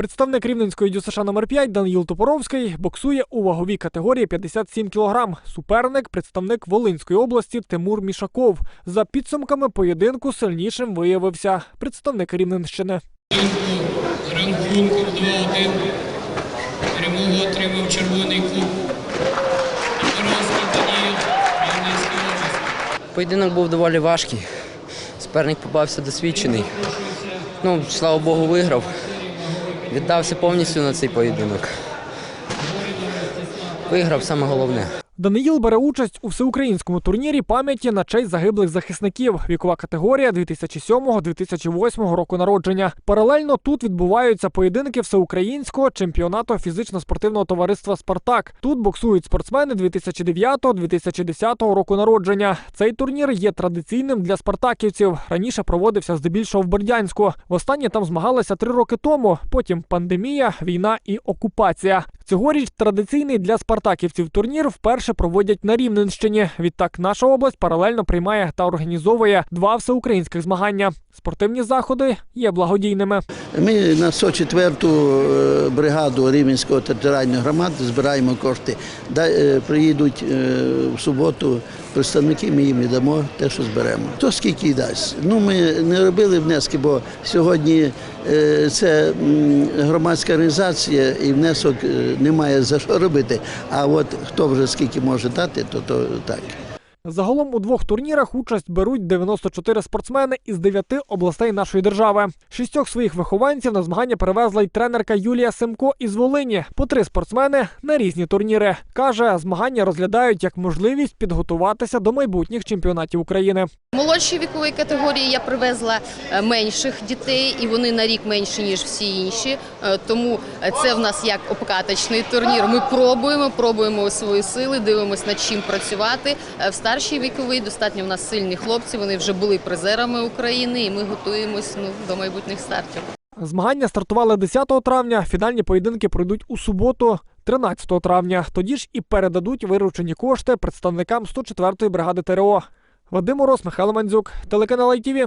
Представник рівненської ДЮСШ номер 5 Даниїл Топоровський боксує у ваговій категорії 57 кг. Суперник представник Волинської області Тимур Мішаков. За підсумками поєдинку сильнішим виявився представник Рівненщини. З рахунком 2-1 перемогу отримав червоний клуб. Поєдинок був доволі важкий. Суперник попався досвідчений. Ну, слава Богу, виграв. Віддався повністю на цей поєдинок. Виграв саме головне. Даниїл бере участь у всеукраїнському турнірі пам'яті на честь загиблих захисників. Вікова категорія 2007-2008 року народження. Паралельно тут відбуваються поєдинки всеукраїнського чемпіонату фізично-спортивного товариства Спартак. Тут боксують спортсмени 2009-2010 року народження. Цей турнір є традиційним для спартаківців. Раніше проводився здебільшого в Бердянську. Востаннє там змагалися три роки тому. Потім пандемія, війна і окупація. Цьогоріч традиційний для спартаківців турнір вперше проводять на Рівненщині. Відтак наша область паралельно приймає та організовує два всеукраїнських змагання. Спортивні заходи є благодійними. Ми на 104-ту е, бригаду Рівненського територіальної громади збираємо кошти. Е, Приїдуть е, в суботу представники, ми їм дамо те, що зберемо. Хто скільки дасть. Ну, ми не робили внески, бо сьогодні це громадська організація і внесок немає за що робити. А от хто вже скільки може дати, то, то так. Загалом у двох турнірах участь беруть 94 спортсмени із 9 областей нашої держави. Шістьох своїх вихованців на змагання перевезла й тренерка Юлія Семко із Волині. По три спортсмени на різні турніри. Каже, змагання розглядають як можливість підготуватися до майбутніх чемпіонатів України. Молодшій віковій категорії я привезла е, менших дітей, і вони на рік менші ніж всі інші. Е, Тому це в нас як обкаточний турнір. Ми пробуємо, пробуємо свої сили, дивимося над чим працювати. Е, віковий, достатньо в нас сильні хлопці. Вони вже були призерами України, і ми готуємось ну, до майбутніх стартів. Змагання стартували 10 травня. Фінальні поєдинки пройдуть у суботу, 13 травня. Тоді ж і передадуть виручені кошти представникам 104-ї бригади ТРО. Вадим Мороз, Михайло Мандзюк, телеканал ITV.